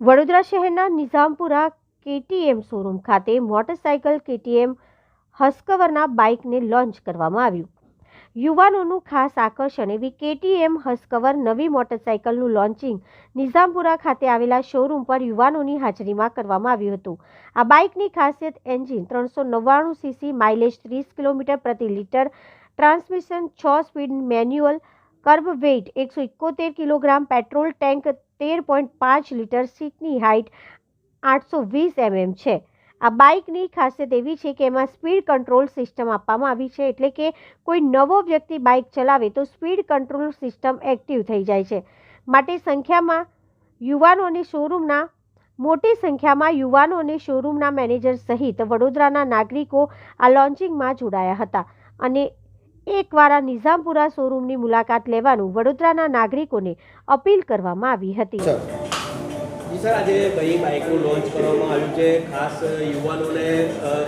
વડોદરા શહેરના Nizampura KTM showroom ખાતે motorcycle KTM Husqvarna બાઇકને લોન્ચ કરવામાં આવ્યું. યુવાનોનું ખાસ આકર્ષણ એવી કેટીએમ હસ્કવર નવી મોટરસાયકલનું લોન્ચિંગ નિઝામપુરા ખાતે આવેલા શોરૂમ પર યુવાનોની હાજરીમાં કરવામાં આવ્યું હતું. આ બાઇકની ખાસિયત એન્જિન ત્રણસો નવ્વાણું સીસી માઇલેજ ત્રીસ કિલોમીટર પ્રતિ લીટર ટ્રાન્સમિશન છ સ્પીડ મેન્યુઅલ કર્બ વેઇટ એકસો એકોતેર કિલોગ્રામ, પેટ્રોલ ટેન્ક તેર પોઈન્ટ પાંચ લીટર, સીટની હાઇટ આઠસો વીસ એમએમ છે. આ બાઇકની ખાસિયત એવી છે કે એમાં સ્પીડ કંટ્રોલ સિસ્ટમ આપવામાં આવી છે, એટલે કે કોઈ નવો વ્યક્તિ બાઇક ચલાવે તો સ્પીડ કંટ્રોલ સિસ્ટમ એક્ટિવ થઈ જાય છે. માટે સંખ્યામાં યુવાનોને શોરૂમના, મોટી સંખ્યામાં યુવાનો અને શોરૂમના મેનેજર સહિત વડોદરાના નાગરિકો આ લોન્ચિંગમાં જોડાયા હતા. અને એકવાર આ નિઝામપુરા શોરૂમની મુલાકાત લેવાનું વડોદરાના નાગરિકોને અપીલ કરવામાં આવી હતી. સર. આજે ભાઈ બાઇકનું લોન્ચ કરવામાં આવ્યું છે? ખાસ યુવાનોને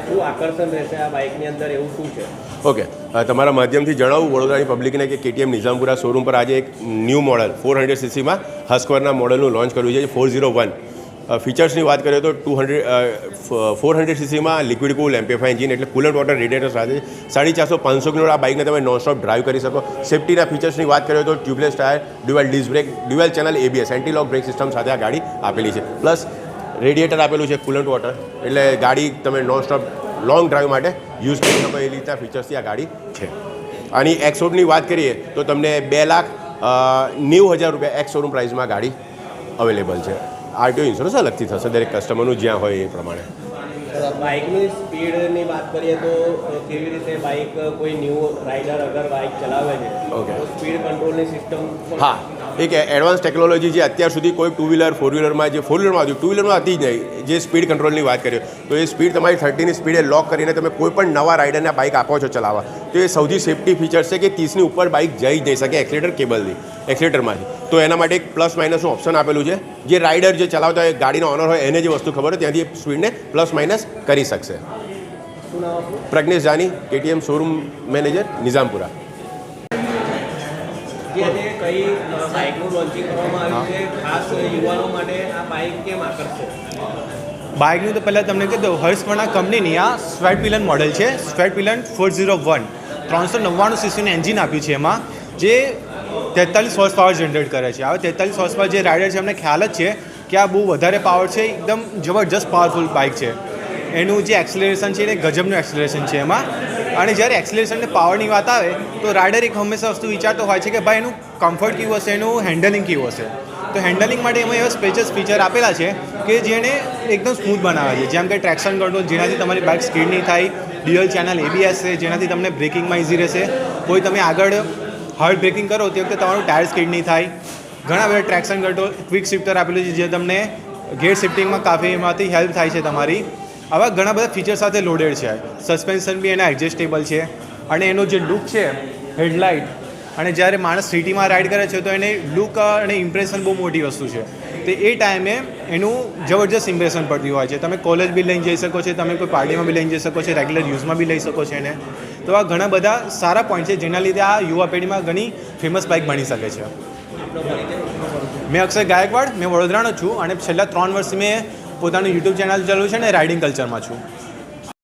શું આકર્ષણ રહેશે આ બાઇકની અંદર? એવું શું છે? ઓકે. તમારા માધ્યમથી જણાવું વડોદરાની પબ્લિકને કે કેટીએમ નિઝામપુરા શોરૂમ પર આજે એક ન્યૂ મોડલ ફોર હંડ્રેડ સીસીમાં હસ્કવરના મોડલનું લોન્ચ કર્યું છે ફોર ઝીરો વન ફીચર્સની વાત કરીએ તો ટુ હંડ્રેડ ફોર હંડ્રેડ સીસીમાં લિક્વિડ કુલ એમ્પ્લીફાઈ એન્જિન એટલે કુલન્ટ વોટર રેડિએટર સાથે સાડી ચારસો પાંચસો કિલો આ બાઇકને તમે નોનસ્ટોપ ડ્રાઈવ કરી શકો. સેફ્ટીના ફીચર્સની વાત કરીએ તો tubeless tyre dual disc brake dual channel ABS antilock brake system સાથે આ ગાડી આપેલી છે. પ્લસ રેડિએટર આપેલું છે કુલન્ટ વોટર એટલે ગાડી તમે નોનસ્ટોપ લોંગ ડ્રાઈવ માટે યુઝ કરી શકો. એ રીતના ફીચર્સથી આ ગાડી છે. અને એક્સોડની વાત કરીએ તો તમને બે લાખ નેવું હજાર રૂપિયા એક્સ શોરૂમ પ્રાઇસમાં ગાડી અવેલેબલ છે. આરટીઓ ઇન્સ્યોરન્સ અલગથી થશે દરેક કસ્ટમરનું જ્યાં હોય એ પ્રમાણે. બાઇકની સ્પીડની વાત કરીએ તો કેવી રીતે બાઇક કોઈ ન્યૂ રાઇડર અગર બાઇક ચલાવે છે ઓકે સ્પીડ કંટ્રોલની સિસ્ટમ હા. એક એડવાન્સ ટેકનોલોજી જે અત્યાર સુધી કોઈ ટુ વ્હીલર ફોર વ્હીલરમાં જે ફોર વ્હીલરમાં હતું ટુ વ્હીલરમાં હતી જ નહીં જે સ્પીડ કંટ્રોલની વાત કરીએ. તો એ સ્પીડ તમારી થર્ટીની સ્પીડે લોક કરીને તમે કોઈ પણ નવા રાઇડરને બાઇક આપો છો ચલાવવા. તો એ સૌથી સેફટી ફીચર છે કે ત્રીસની ઉપર બાઇક જઈ જ નહીં શકે એક્સિલેટર કેબલથી એક્સિલેટરમાંથી તો એના માટે એક પ્લસ માઇનસનું ઓપ્શન આપેલું છે. જે રાઇડર જે ચલાવતા હોય ગાડીનો ઓનર હોય એને જે વસ્તુ ખબર હોય ત્યાંથી સ્પીડને પ્લસ માઇનસ કરી શકશે. Pragnesh Jani KTM showroom manager Nizampura. જે કઈ બાઇકનું તો પહેલાં તમને કીધું હર્ષવર્ણા કંપનીની આ સ્વેટ પિલન મોડલ છે Svartpilen four zero one ત્રણસો નવ્વાણું સીસીનું એન્જિન આપ્યું છે એમાં, જે તેતાલીસ હોર્સ પાવર જનરેટ કરે છે. હવે તેતાલીસ હોર્સ પાવર જે રાઇડર છે, એમને ખ્યાલ જ છે કે આ બહુ વધારે પાવર છે, એકદમ જબરજસ્ત પાવરફુલ બાઇક છે. એનું જે એક્સલેરેશન છે, એ ગજબનું એક્સલેરેશન છે એમાં. અને જ્યારે એક્સલેરેશન અને પાવરની વાત આવે, તો રાઇડર એક હંમેશા વસ્તુ વિચારતો હોય છે કે ભાઈ એનું કમ્ફર્ટ કેવું હશે, એનું હેન્ડલિંગ કેવું હશે? તો હેન્ડલિંગ માટે એમાં એવા સ્પેશિયસ ફીચર આપેલા છે કે જેને એકદમ સ્મૂથ બનાવે છે. જેમ કે ટ્રેક્શન કંટ્રોલ જેનાથી તમારી બાઇક સ્કીડ નહીં થાય. ડ્યુઅલ ચેનલ એબીએસ છે, જેનાથી તમને બ્રેકિંગમાં ઇઝી રહેશે. કોઈ તમે આગળ હાર્ડ બ્રેકિંગ કરો, તે વખતે તમારું ટાયર સ્કીડ નહીં થાય. ઘણા બધા ટ્રેક્શન કંટ્રોલ ક્વિક શિફ્ટર આપેલું છે, જે તમને ગેર શિફ્ટિંગમાં કાફી એમાંથી હેલ્પ થાય છે તમારી. આવા ઘણા બધા ફીચર સાથે લોડેડ છે. સસ્પેન્શન બી એના એડજસ્ટેબલ છે. અને એનો જે લુક છે હેડલાઇટ અને જ્યારે માણસ સિટીમાં રાઇડ કરે છે, તો એને લુક અને ઇમ્પ્રેશન બહુ મોટી વસ્તુ છે. તો એ ટાઈમે એનું જબરજસ્ત ઇમ્પ્રેશન પડતી હોય છે. તમે કોલેજ બી લઈને જઈ શકો છો, તમે કોઈ પાર્ટીમાં બી લઈને જઈ શકો છો રેગ્યુલર યુઝમાં બી લઈ શકો છો એને. તો આ ઘણા બધા સારા પોઈન્ટ છે, જેના લીધે આ યુવા પેઢીમાં ઘણી ફેમસ બાઇક બની શકે છે. મેં અક્ષય ગાયકવાડ, મેં વડોદરાનો છું, અને છેલ્લા ત્રણ વર્ષથી મેં પોતાનું યુટ્યુબ ચેનલ ચાલુ છે ને રાઇડિંગ કલ્ચરમાં છું.